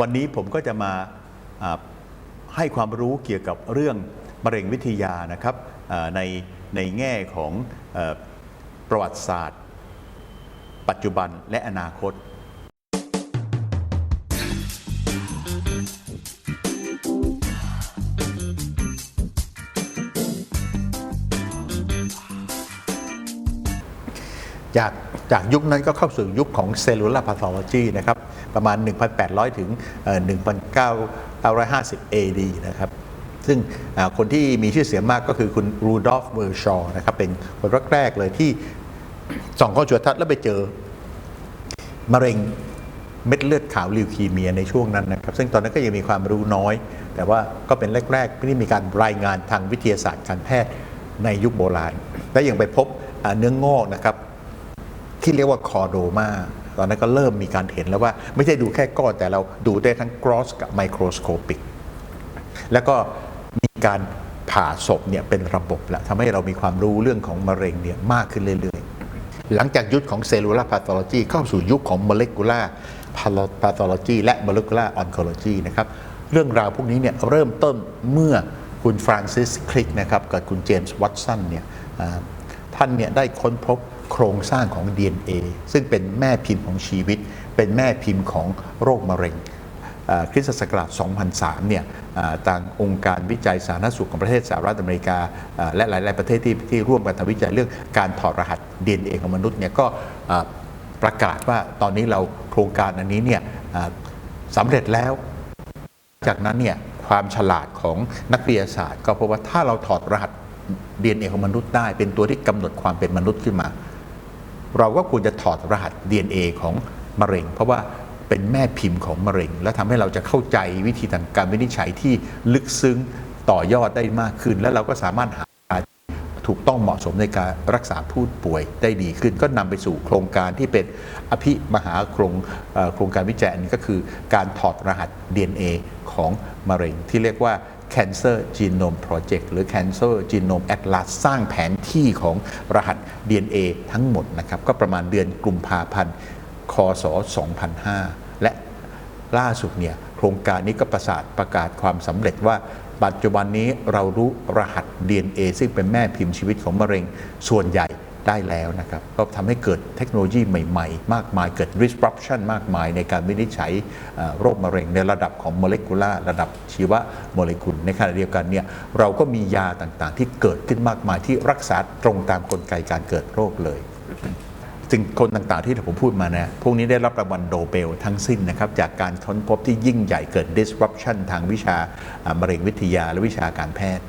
วันนี้ผมก็จะมาให้ความรู้เกี่ยวกับเรื่องมะเร็งวิทยานะครับในในแง่ของอประวัติศาสตร์ ปัจจุบันและอนาคต จากจากยุคนั้นก็เข้าสู่ยุคของเซลลูลาร์พา t โ l โ g y นะครับ ประมาณ 1,800 ถึง 1,950 AD นะครับซึ่งคนที่มีชื่อเสียงมากก็คือคุณรูดอล์ฟเวอร์ชอนะครับเป็นคนแรกๆเลยที่ส่องเข้าจุลทรรศน์แล้วไปเจอ มะเร็งเม็ดเลือดขาวลิวคีเมียในช่วงนั้นนะครับ ซึ่งตอนนั้นก็ยังมีความรู้น้อย แต่ว่าก็เป็นแรกๆที่มีการรายงานทางวิทยาศาสตร์การแพทย์ในยุคโบราณ และยังไปพบเนื้องอกนะครับ ที่เรียกว่าคอโดมา ตอนนั้นก็เริ่มมีการเห็นแล้วว่าไม่ใช่ดูแค่ก้อนแต่เราดูได้ทั้ง gross กับ microscopic แล้วก็มีการผ่าศพเนี่ยเป็นระบบแล้วทำให้เรามีความรู้เรื่องของมะเร็งเนี่ยมากขึ้นเรื่อยๆ หลังจากยุคของเซลลูลาร์พา t โ l โ g y เข้าสู่ยุคของ molecular pathology และ molecular oncology นะครับเรื่องราวพวกนี้เนี่ยเริ่มต้นเมื่อคุณฟรานซิสคลิกนะครับกับคุณเจมส์วัตสันเนี่ยท่านเนี่ยได้ค้นพบ โครงสร้างของ DNA ซึ่งเป็นแม่พิมพ์ของชีวิต เป็นแม่พิมพ์ของโรคมะเร็งคริสตศักราช 2003 เนี่ยอ่าทางองค์การวิจัยสาธารณสุขของประเทศสหรัฐอเมริกา และหลาย ๆ ประเทศที่ที่ร่วมกันทำวิจัยเรื่องการถอดรหัส DNA ของมนุษย์เนี่ยก็ประกาศว่าตอนนี้เราโครงการอันนี้เนี่ยสำเร็จแล้ว จากนั้นเนี่ยความฉลาดของนักวิทยาศาสตร์ ก็พบว่าถ้าเราถอดรหัส DNA ของมนุษย์ได้ เป็นตัวที่กำหนดความเป็นมนุษย์ขึ้นมา เราก็ควรจะถอดรหัส DNA ของมะเร็ง เพราะว่าเป็นแม่พิมพ์ของมะเร็ง และทำให้เราจะเข้าใจวิธีทางการวินิจฉัยที่ลึกซึ้งต่อยอดได้มากขึ้น และเราก็สามารถหาถูกต้องเหมาะสมในการรักษาผู้ป่วยได้ดีขึ้น ก็นำไปสู่โครงการที่เป็นอภิมหาโครงโครงการวิจัยนนี้ก็คือการถอดรหัส DNA ของมะเร็งที่เรียกว่า Cancer Genome Project หรือ Cancer Genome Atlas สร้างแผนที่ของรหัส DNA ทั้งหมดนะครับ ก็ประมาณเดือนกุมภาพันธ์ คศ 2005 และล่าสุดเนี่ยโครงการนี้ก็ประกาศประกาศความสำเร็จว่าปัจจุบันนี้เรารู้รหัส DNA ซึ่งเป็นแม่พิมพ์ชีวิตของมะเร็งส่วนใหญ่ ได้แล้วนะครับ ก็ทำให้เกิดเทคโนโลยีใหม่ ๆ มากมายเกิด disruption มากมายในการวินิจฉัยโรคมะเร็งในระดับของโมเลกุลาระดับชีวโมเลกุลในขณะเดียวกันเนี่ยเราก็มียาต่างๆ ที่เกิดขึ้นมากมายที่รักษาตรงตามกลไกการเกิดโรคเลยซึ่งคนต่างๆที่ผมพูดมานะพวกนี้ได้รับรางวัลโนเบลทั้งสิ้นนะครับ จากการค้นพบที่ยิ่งใหญ่เกิด disruption ทางวิชามะเร็งวิทยาและวิชาการแพทย์